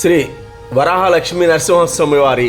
శ్రీ వరాహలక్ష్మీ నరసింహస్వామి వారి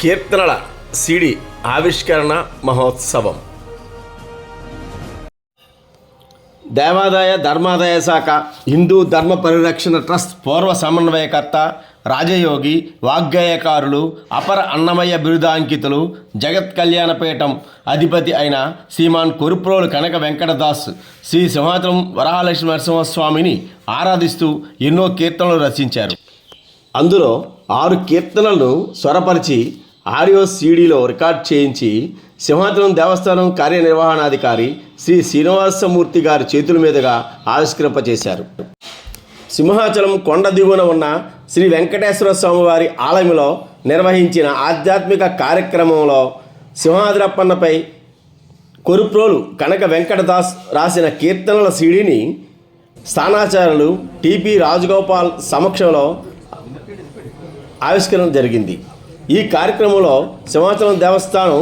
కీర్తనల సిడి ఆవిష్కరణ మహోత్సవం. దేవాదాయ ధర్మాదాయ శాఖ హిందూ ధర్మ పరిరక్షణ ట్రస్ట్ పూర్వ సమన్వయకర్త రాజయోగి వాగ్గేయకారులు అపర అన్నమయ్య బిరుదాంకితులు జగత్ కళ్యాణపీఠం అధిపతి అయిన శ్రీమాన్ కొరుప్రోలు కనక వెంకటదాస్ శ్రీ సింహాచలం వరహాలక్ష్మి నరసింహస్వామిని ఆరాధిస్తూ ఎన్నో కీర్తనలు రచించారు. అందులో ఆరు కీర్తనలను స్వరపరిచి ఆడియో సీడీలో రికార్డ్ చేయించి సింహాచలం దేవస్థానం కార్యనిర్వహణాధికారి శ్రీ శ్రీనివాసమూర్తి గారి చేతుల మీదుగా ఆవిష్కరింపజేశారు సింహాచలం కొండ దిగువన ఉన్న శ్రీ వెంకటేశ్వర స్వామివారి ఆలయంలో నిర్వహించిన ఆధ్యాత్మిక కార్యక్రమంలో సింహాద్రప్పన్నపై కొరుప్రోలు కనక వెంకటదాస్ రాసిన కీర్తనల సీడీని స్థానాచారులు టిపి రాజగోపాల్ సమక్షంలో ఆవిష్కరణ జరిగింది. ఈ కార్యక్రమంలో సింహాచలం దేవస్థానం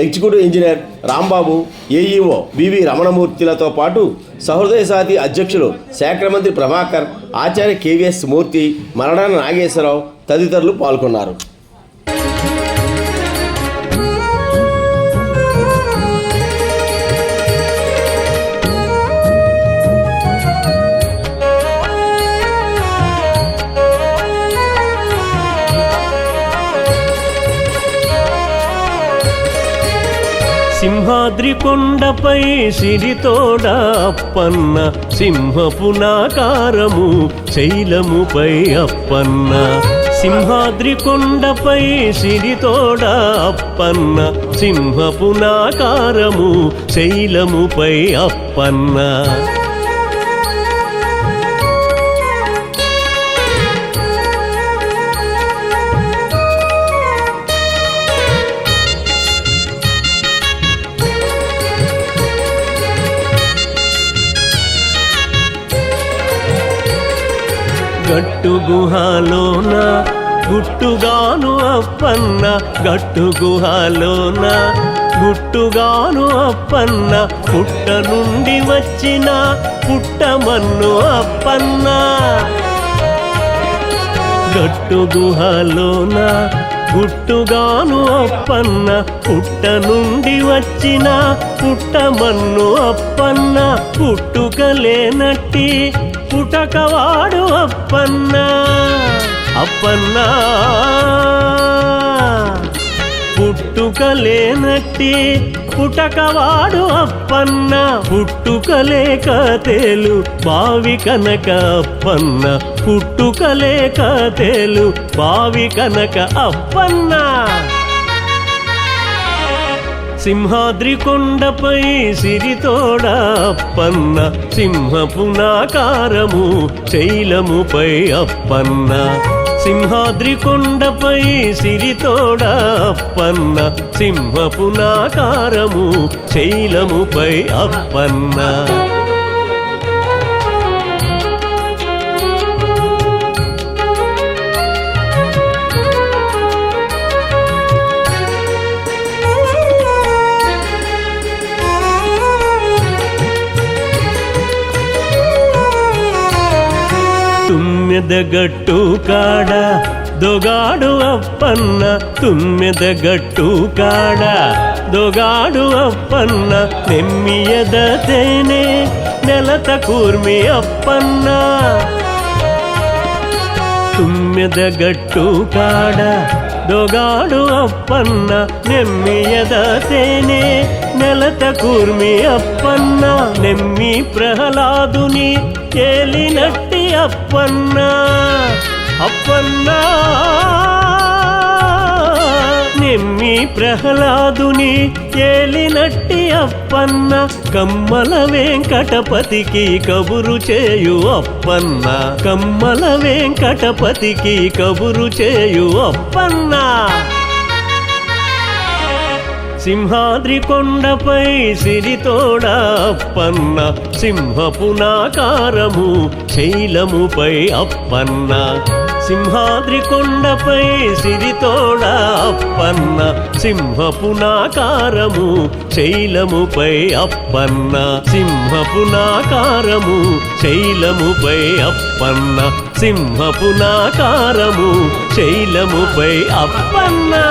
executive engineer Rambabu AEO BV రమణమూర్తిలతో పాటు సహృదయ సాతి అధ్యక్షులు శాఖ మంత్రి ప్రభాకర్ ఆచార్య కేవీఎస్ మూర్తి మరణాన నాగేశ్వరరావు తదితరులు పాల్గొన్నారు. కొండపై సిరితోడ అప్పన్న సింహపు నాకారము శైలముపై అప్పన్న సింహాద్రి కొండపై సిరితోడ అప్పన్న సింహపు నాకారము శైలముపై అప్పన్న గట్టు గుహలోన గుట్టుగాను అప్పన్న గట్టు గుహలోన గుట్టుగాను అప్పన్న పుట్ట నుండి వచ్చిన పుట్టమన్ను అప్పన్న. గట్టు గుహలోన గుట్టుగాను అప్పన్న పుట్ట నుండి వచ్చిన పుట్టమన్ను అప్పన్న పుట్టుకలేనట్టి పుటకవాడు అప్పన్న. అప్పన్న. పుట్టుకలేనట్టి పుటకవాడు అప్పన్న. పుట్టుకలేక తేలు బావి కనక అప్పన్న. పుట్టుకలేక తేలు బావి కనక అప్పన్నా. సింహాద్రి కొండపై సిరితోడ అప్పన్న సింహపు శైలముపై అప్పన్న. సింహాద్రి కొండపై సిరితోడ అప్పన్న సింహపు శైలముపై అప్పన్న. తుమ్మెదగట్టు కాడ దొగాడు అప్పన్న తుమ్మెదగట్టు కాడ దొగాడు అప్పన్న నెమ్మియద తేనే నెలత కూర్మి అప్పన్న. తుమ్మెదగట్టు కాడ దొగాడు అప్పన్న నెమ్మియద తేనే నెలత కూర్మి అప్పన్న. నెమ్మి ప్రహ్లాదుని ఏలినట్టి అప్పన్న అప్పన్న నెమ్మి ప్రహ్లాదుని ఏలినట్టి అప్పన్న కమ్మల వెంకటపతికి కబురు చేయు అప్పన్న కమ్మల వెంకటపతికి కబురు చేయు అప్పన్నా. సింహాద్రి కొండపై సిరితోడా అప్పన్న సింహపునాకారము శైలముపై అప్పన్న. సింహాద్రి కొండపై సిరితోడా అప్పన్న సింహపునాకారము శైలముపై అప్పన్న. సింహపునాకారము శైలముపై అప్పన్న సింహపునాకారము శైలముపై అప్పన్నా.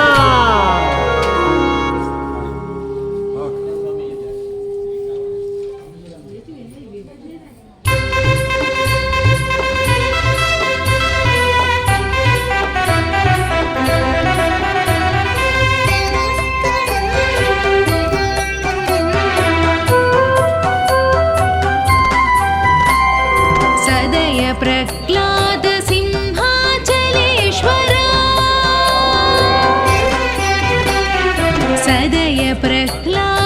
De.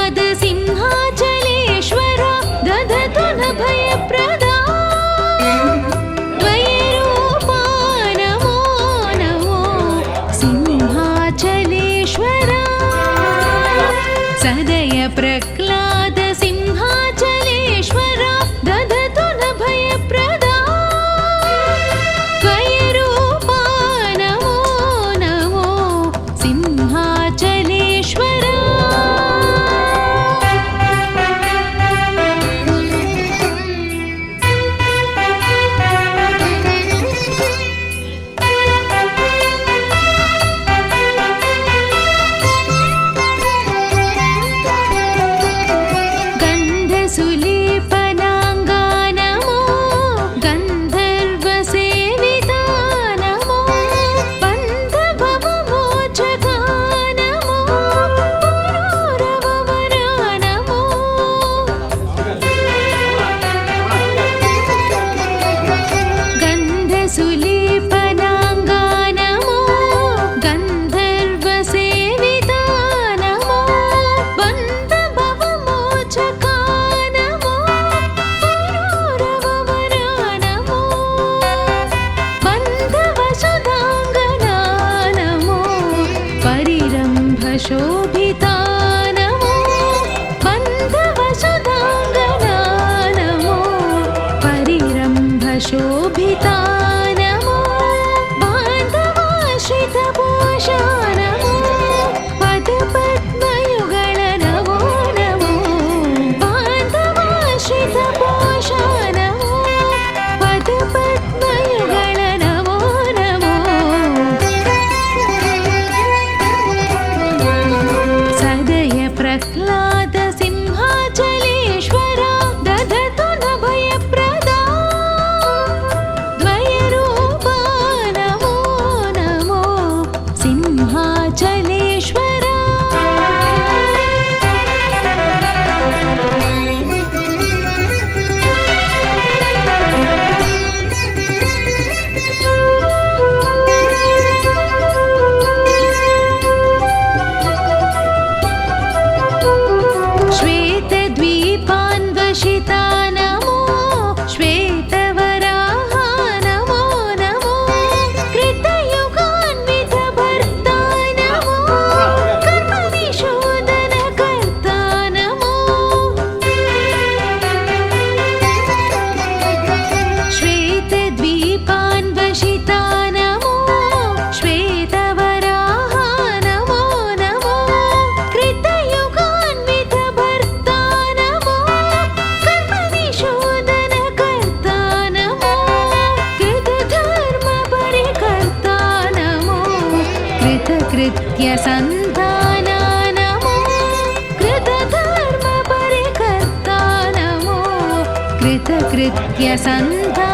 烛 कृत्य कृत्यसन्ध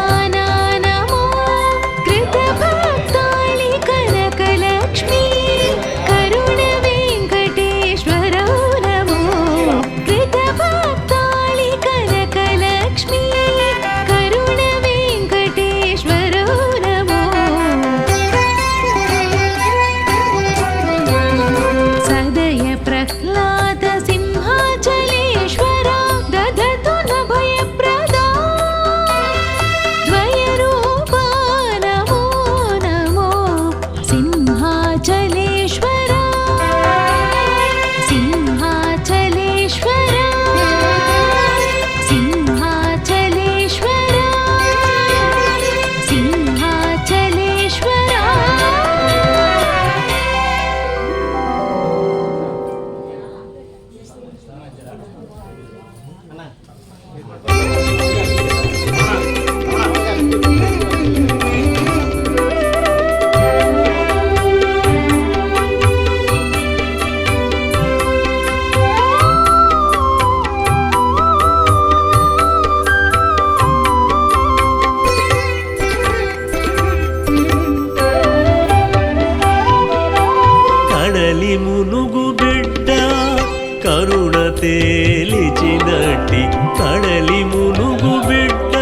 తేలిచినటి కడలి మునుగు బిడ్డ.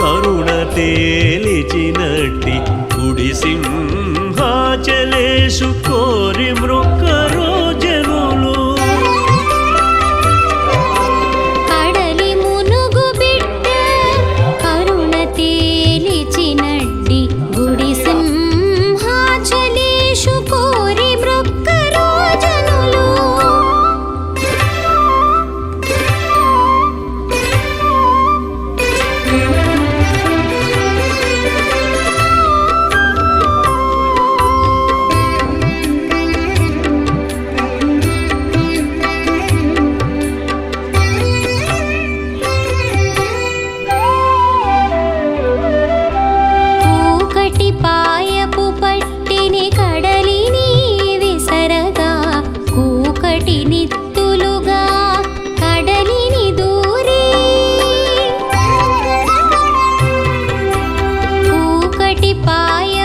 కరుణ తేలిచినటి గుడి సింహాచలేసు కోరి அடிப்பாய